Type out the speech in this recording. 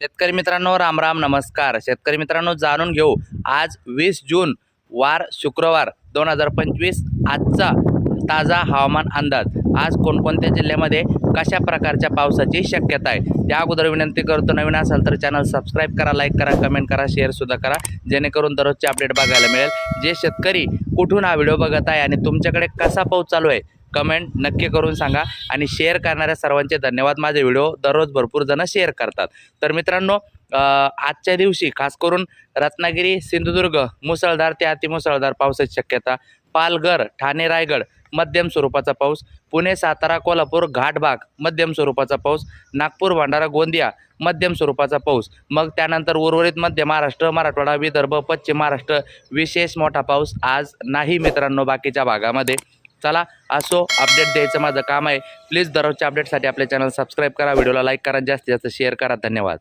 शेतकरी मित्रांनो राम राम नमस्कार. शेतकरी मित्रांनो जाणून घेऊ. आज वीस जून वार शुक्रवार दोन हजार पंचवीस आजचा ताजा हवामान अंदाज. आज कोणकोणत्या जिल्ह्यामध्ये कशा प्रकारच्या पावसाची शक्यता आहे? त्या अगोदर विनंती करतो नवीन असाल तर चॅनल सबस्क्राईब करा लाईक करा कमेंट करा शेअरसुद्धा करा. जेणेकरून दररोजचे अपडेट बघायला मिळेल. जे शेतकरी कुठून हा व्हिडिओ बघत आहे आणि तुमच्याकडे कसा पाऊस चालू आहे कमेंट नक्की करून सांगा आणि शेअर करणाऱ्या सर्वांचे धन्यवाद. माझे व्हिडिओ दररोज भरपूर जण शेअर करतात. तर मित्रांनो आजच्या दिवशी खास करून रत्नागिरी सिंधुदुर्ग मुसळधार ते अतिमुसळधार पावसाची शक्यता पालघर ठाणे रायगड मध्यम स्वरूपाचा पाऊस पुणे सातारा कोल्हापूर घाटबाग मध्यम स्वरूपाचा पाऊस नागपूर भंडारा गोंदिया मध्यम स्वरूपाचा पाऊस मग त्यानंतर उर्वरित मध्य महाराष्ट्र मराठवाडा विदर्भ पश्चिम महाराष्ट्र विशेष मोठा पाऊस आज नाही मित्रांनो बाकीच्या भागामध्ये. चला असो अपडेट द्यायचं माझं काम आहे. प्लीज दररोजच्या अपडेटसाठी आपल्या चॅनल सबस्क्राईब करा व्हिडिओला लाईक करा जास्तीत जास्त शेअर करा. धन्यवाद.